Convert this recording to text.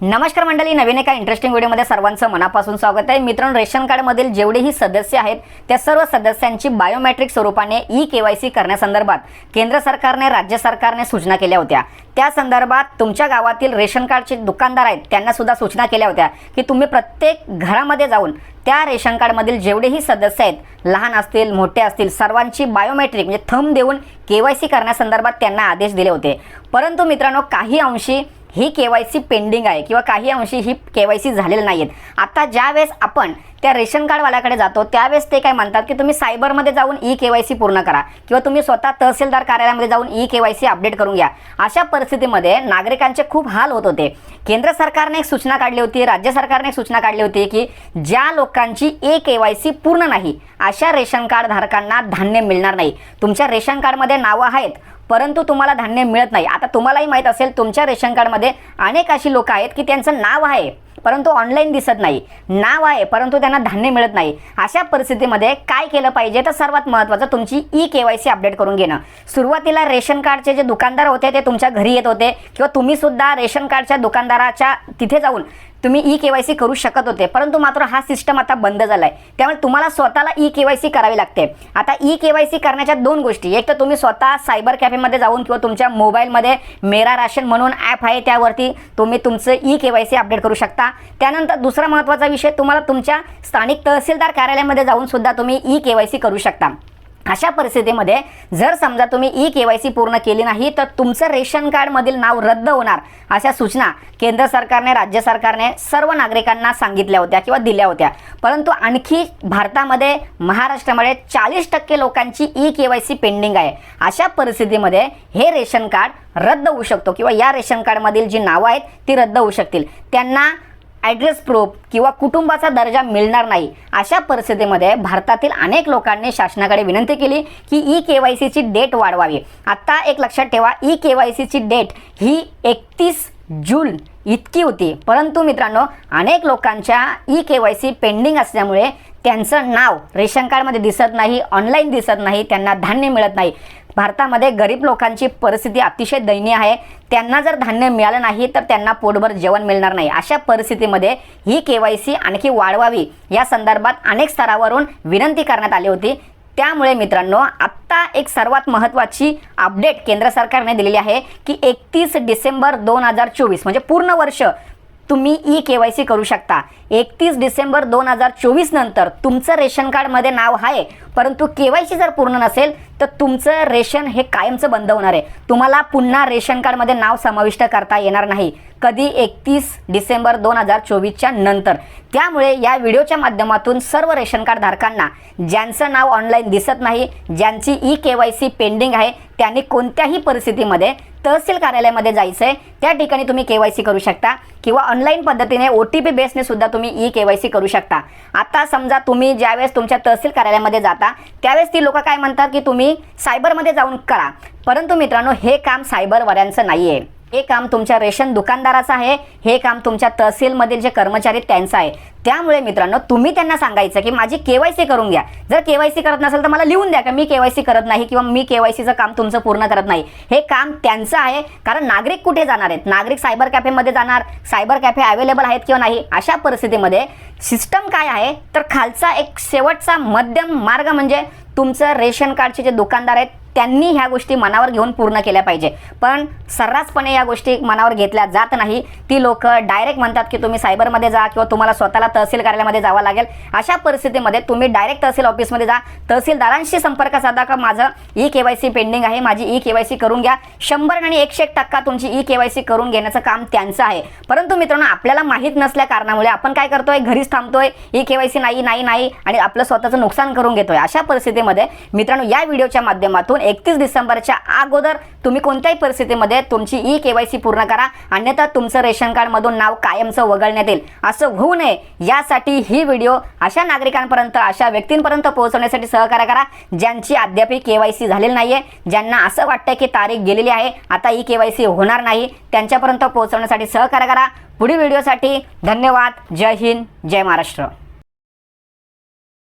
नमस्कार मंडळी नवीन एका इंटरेस्टिंग व्हिडिओमध्ये सर्वांचं मनापासून स्वागत आहे. मित्रांनो रेशन कार्डमधील जेवढेही सदस्य आहेत त्या सर्व सदस्यांची बायोमेट्रिक स्वरूपाने ई के वाय सी करण्यासंदर्भात केंद्र सरकारने राज्य सरकारने सूचना केल्या होत्या. त्या संदर्भात तुमच्या गावातील रेशन कार्डचे दुकानदार आहेत त्यांना सुद्धा सूचना केल्या होत्या की तुम्ही प्रत्येक घरामध्ये जाऊन त्या रेशन कार्डमधील जेवढेही सदस्य आहेत लहान असतील मोठे असतील सर्वांची बायोमेट्रिक म्हणजे थंब देऊन के वाय सी करण्यासंदर्भात त्यांना आदेश दिले होते. परंतु मित्रांनो काही अंशी ही के वाय सी पेंडिंग आहे किंवा काही अंशी ही के वाय सी झालेली नाही आहेत आता ज्यावेळेस आपण त्या रेशन कार्डवाल्याकडे जातो त्यावेळेस ते काय म्हणतात की तुम्ही सायबरमध्ये जाऊन ई के वाय सी पूर्ण करा किंवा तुम्ही स्वतः तहसीलदार कार्यालयामध्ये जाऊन E K Y C update करून घ्या. अशा परिस्थितीमध्ये नागरिकांचे खूप हाल होत होते. केंद्र सरकारने एक सूचना काढली होती राज्य सरकारने एक सूचना काढली होती की ज्या लोकांची ए के वाय सी पूर्ण नाही अशा रेशन कार्ड धारकांना धान्य मिळणार नाही. तुमच्या रेशन कार्डमध्ये नावं आहेत परंतु तुम्हाला धान्य मिळत नाही. आता तुम्हालाही माहीत असेल तुमच्या रेशन कार्डमध्ये अनेक अशी लोक आहेत की त्यांचं नाव आहे. परंतु ऑनलाईन दिसत नाही. नाव आहे परंतु त्यांना धान्य मिळत नाही. अशा परिस्थितीमध्ये काय केलं पाहिजे? तर सर्वात महत्त्वाचं तुमची E K Y C update करून घेणं. सुरुवातीला रेशन कार्डचे जे दुकानदार होते ते तुमच्या घरी येत होते. किंवा तुम्ही सुद्धा रेशन कार्डच्या दुकानदाराच्या तिथे जाऊन तुम्ही ई के वाय सी करू शकत होते परंतु मात्र हा सिस्टम आता बंद झाला आहे त्यामुळे तुम्हाला स्वतःला ई के वाय सी करावी लागते. आता ई के वाय सी करण्याच्या दोन गोष्टी एक तर तुम्ही स्वतः सायबर कॅफेमध्ये जाऊन किंवा तुमच्या मोबाईलमध्ये मेरा राशन म्हणून ॲप आहे त्यावरती तुम्ही तुमचं E K Y C update करू शकता. त्यानंतर दुसरा महत्त्वाचा विषय तुम्हाला तुमच्या स्थानिक तहसीलदार कार्यालयामध्ये जाऊन सुद्धा तुम्ही ई के वाय सी करू शकता. अशा परिस्थितीमध्ये जर समजा तुम्ही ई के वाय सी पूर्ण केली नाही तर तुमचं रेशन कार्डमधील नाव रद्द होणार अशा सूचना केंद्र सरकारने राज्य सरकारने सर्व नागरिकांना सांगितल्या होत्या किंवा दिल्या होत्या. परंतु आणखी भारतामध्ये महाराष्ट्रामध्ये चाळीस टक्के लोकांची E K Y C pending आहे. अशा परिस्थितीमध्ये हे रेशन कार्ड रद्द होऊ शकतो किंवा या रेशन कार्डमधील जी नावं आहेत ती रद्द होऊ शकतील. त्यांना ॲड्रेस प्रूफ किंवा कुटुंबाचा दर्जा मिळणार नाही. अशा परिस्थितीमध्ये भारतातील अनेक लोकांनी शासनाकडे विनंती केली की ई के वाय सीची डेट वाढवावी. आत्ता एक लक्षात ठेवा ई के वाय सीची डेट ही एकतीस जून इतकी होती. परंतु मित्रांनो अनेक लोकांच्या E K Y C pending असल्यामुळे त्यांचं नाव रेशन कार्डमध्ये दिसत नाही ऑनलाईन दिसत नाही त्यांना धान्य मिळत नाही. भारतामध्ये गरीब लोकांची परिस्थिती अतिशय दयनीय आहे. त्यांना जर धान्य मिळालं नाही तर त्यांना पोटभर जेवण मिळणार नाही. अशा परिस्थितीमध्ये ही के वाय सी आणखी वाढवावी. या संदर्भात अनेक स्तरावरून विनंती करण्यात आली होती. त्यामुळे मित्रांनो आत्ता एक सर्वात महत्त्वाची अपडेट केंद्र सरकारने दिलेली आहे की एकतीस डिसेंबर दोन हजार चोवीस म्हणजे पूर्ण वर्ष तुम्ही ई के वाय सी करू शकता. एकतीस डिसेंबर दोन हजार चोवीस नंतर तुमचं रेशन कार्डमध्ये नाव आहे परंतु के वाय सी जर पूर्ण नसेल तर तुमचं रेशन हे कायमचं बंद होणार आहे. तुम्हाला पुन्हा रेशन कार्डमध्ये नाव समाविष्ट करता येणार नाही. कधी? एकतीस डिसेंबर दोन हजार चोवीसच्या नंतर. त्यामुळे या व्हिडिओच्या माध्यमातून सर्व रेशन कार्ड धारकांना ज्यांचं नाव ऑनलाईन दिसत नाही ज्यांची E K Y C pending आहे त्यांनी कोणत्याही परिस्थितीमध्ये तहसील कार्यालयामध्ये जायचं आहे त्या ठिकाणी तुम्ही के वाय सी करू शकता किंवा ऑनलाईन पद्धतीने ओ टी पी बेसने सुद्धा तुम्ही ई के वाय सी करू शकता. आता समजा तुम्ही ज्यावेळेस तुमच्या तहसील कार्यालयामध्ये जाता त्यावेळेस ती लोक काय म्हणतात की तुम्ही सायबरमध्ये जाऊन करा. परंतु मित्रांनो हे काम सायबरवाल्यांचं नाही आहे हे काम तुमच्या रेशन दुकानदाराचं आहे हे काम तुमच्या तहसीलमधील जे कर्मचारी आहेत त्यांचं आहे. त्यामुळे मित्रांनो तुम्ही त्यांना सांगायचं की माझी केवायसी करून घ्या. जर केवायसी करत नसेल तर मला लिहून द्या का मी केवायसी करत नाही किंवा मी केवायसीचं काम तुमचं पूर्ण करत नाही. हे काम त्यांचं आहे कारण नागरिक कुठे जाणार आहेत? नागरिक सायबर कॅफेमध्ये जाणार सायबर कॅफे अवेलेबल आहेत किंवा नाही? अशा परिस्थितीमध्ये सिस्टम काय आहे? तर खालचा एक शेवटचा मध्यम मार्ग म्हणजे तुमचं रेशन कार्डचे जे दुकानदार आहेत त्यांनी ह्या गोष्टी मनावर घेऊन पूर्ण केल्या पाहिजे. पण सर्रासपणे या गोष्टी मनावर घेतल्या जात नाही. ती लोक डायरेक्ट म्हणतात की तुम्ही सायबरमध्ये जा किंवा तुम्हाला स्वतःला तहसील कार्यालयामध्ये जावं लागेल. अशा परिस्थितीमध्ये तुम्ही डायरेक्ट तहसील ऑफिसमध्ये जा. तहसीलदारांशी संपर्क साधा का? माझं E K Y C pending आहे. माझी ई के वाय सी करून घ्या. शंभर आणि एकशे एक टक्का तुमची ई के वाय सी करून घेण्याचं काम त्यांचं आहे. परंतु मित्रांनो आपल्याला माहीत नसल्या कारणामुळे आपण काय करतोय? घरीच थांबतोय. ई के वाय सी नाही नाही नाही आणि आपलं स्वतःचं नुकसान करून घेतोय. अशा परिस्थितीमध्ये मित्रांनो या व्हिडिओच्या माध्यमातून एकतीस डिसेंबरच्या अगोदर तुम्ही कोणत्याही परिस्थितीमध्ये तुमची ई के वाय सी पूर्ण करा. अन्यथा तुमचं रेशन कार्डमधून नाव कायमचं वगळण्यात येईल. असं होऊ नये. यासाठी ही व्हिडिओ अशा नागरिकांपर्यंत अशा व्यक्तींपर्यंत पोहोचवण्यासाठी सहकार्य करा ज्यांची अद्याप के वाय सी झालेली नाही आहे ज्यांना असं वाटतं की तारीख गेलेली आहे आता ई के वाय सी होणार नाही त्यांच्यापर्यंत पोहोचवण्यासाठी सहकार्य करा. पुढील व्हिडिओसाठी धन्यवाद. जय हिंद. जय महाराष्ट्र.